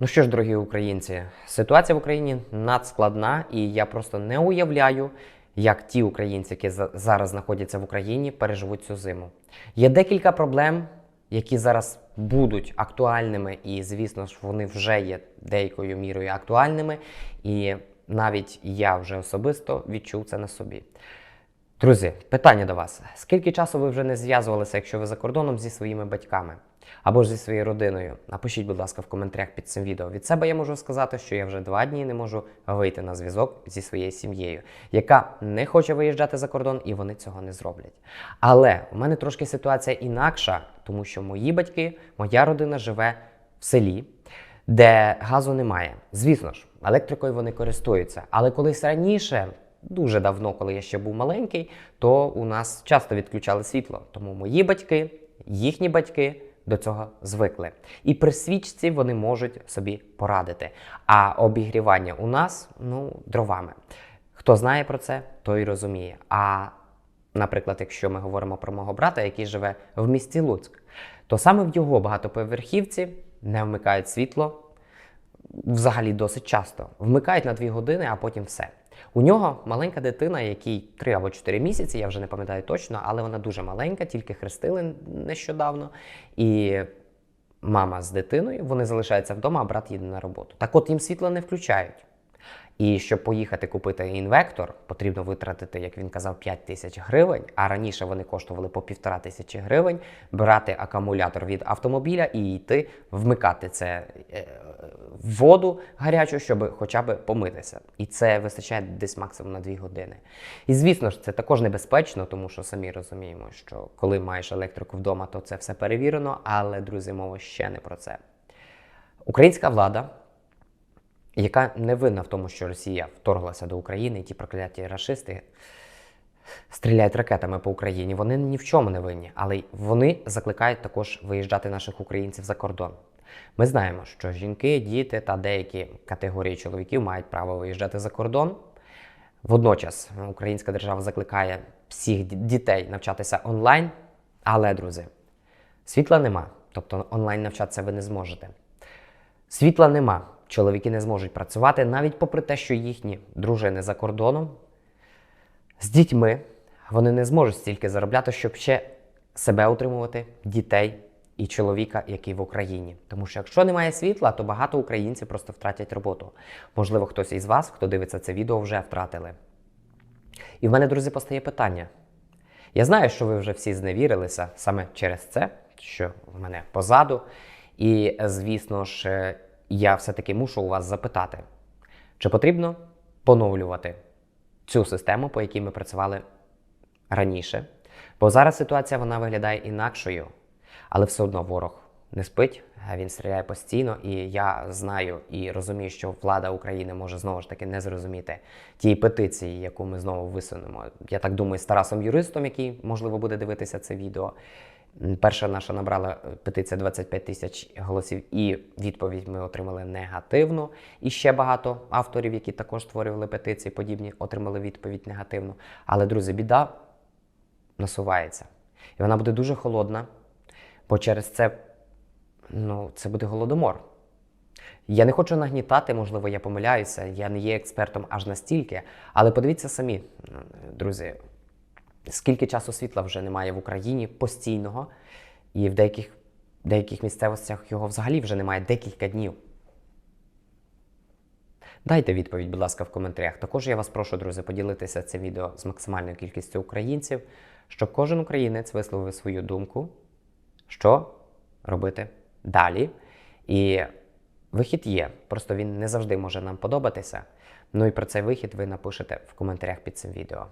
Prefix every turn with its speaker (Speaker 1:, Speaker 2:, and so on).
Speaker 1: Ну що ж, дорогі українці, ситуація в Україні надскладна, і я просто не уявляю, як ті українці, які зараз знаходяться в Україні, переживуть цю зиму. Є декілька проблем, які зараз будуть актуальними, і звісно ж, вони вже є деякою мірою актуальними. І навіть я вже особисто відчув це на собі. Друзі, питання до вас: скільки часу ви вже не зв'язувалися, якщо ви за кордоном зі своїми батьками або ж зі своєю родиною? Напишіть, будь ласка, в коментарях під цим відео. Від себе я можу сказати, що я вже два дні не можу вийти на зв'язок зі своєю сім'єю, яка не хоче виїжджати за кордон, і вони цього не зроблять. Але у мене трошки ситуація інакша, тому що мої батьки, моя родина живе в селі де газу немає. Звісно ж, електрикою вони користуються. Але колись раніше, дуже давно, коли я ще був маленький, то у нас часто відключали світло. Тому мої батьки, їхні батьки до цього звикли. І при свічці вони можуть собі порадити. А обігрівання у нас ну, дровами. Хто знає про це, той розуміє. А Наприклад, якщо ми говоримо про мого брата, який живе в місті Луцьк, то саме в його багатоповерхівці не вмикають світло взагалі досить часто. Вмикають на 2 години, а потім все. У нього маленька дитина, якій 3 або 4 місяці, я вже не пам'ятаю точно, але вона дуже маленька, тільки хрестили нещодавно. І мама з дитиною вони залишаються вдома, а брат їде на роботу. Так от їм світло не включають. І щоб поїхати купити інвектор, потрібно витратити, як він казав, 5 тисяч гривень, а раніше вони коштували по півтора тисячі гривень, брати акумулятор від автомобіля і йти вмикати це е, в воду гарячу, щоб хоча б помитися. І це вистачає десь максимум на 2 години. І звісно ж, це також небезпечно, тому що самі розуміємо, що коли маєш електрику вдома, то це все перевірено. Але, друзі, мова ще не про це. Українська влада яка не винна в тому, що Росія вторглася до України, і ті прокляті рашисти стріляють ракетами по Україні. Вони ні в чому не винні, але вони закликають також виїжджати наших українців за кордон. Ми знаємо, що жінки, діти та деякі категорії чоловіків мають право виїжджати за кордон. Водночас українська держава закликає всіх дітей навчатися онлайн, але, друзі, світла нема, тобто онлайн навчатися ви не зможете. Світла нема. Чоловіки не зможуть працювати навіть попри те, що їхні дружини за кордоном з дітьми вони не зможуть стільки заробляти, щоб ще себе утримувати, дітей і чоловіка, який в Україні. Тому що якщо немає світла, то багато українців просто втратять роботу. Можливо, хтось із вас, хто дивиться це відео, вже втратили. І в мене, друзі, постає питання. Я знаю, що ви вже всі зневірилися саме через це, що в мене позаду. І, звісно ж, я все-таки мушу у вас запитати, чи потрібно поновлювати цю систему, по якій ми працювали раніше? Бо зараз ситуація вона виглядає інакшою, але все одно ворог не спить, він стріляє постійно. І я знаю і розумію, що влада України може знову ж таки не зрозуміти тієї петиції, яку ми знову висунемо. Я так думаю, з Тарасом Юристом, який можливо буде дивитися це відео. Перша наша набрала е, петиція 25 тисяч голосів, і відповідь ми отримали негативну. І ще багато авторів, які також створювали петиції, подібні, отримали відповідь негативну. Але, друзі, біда насувається. І вона буде дуже холодна, бо через це ну, це буде голодомор. Я не хочу нагнітати, можливо, я помиляюся, я не є експертом аж настільки. Але подивіться самі, друзі, скільки часу світла вже немає в Україні постійного, і в деяких, деяких місцевостях його взагалі вже немає декілька днів. Дайте відповідь, будь ласка, в коментарях. Також я вас прошу, друзі, поділитися цим відео з максимальною кількістю українців, щоб кожен українець висловив свою думку, що робити далі. І вихід є, просто він не завжди може нам подобатися. Ну і про цей вихід ви напишете в коментарях під цим відео.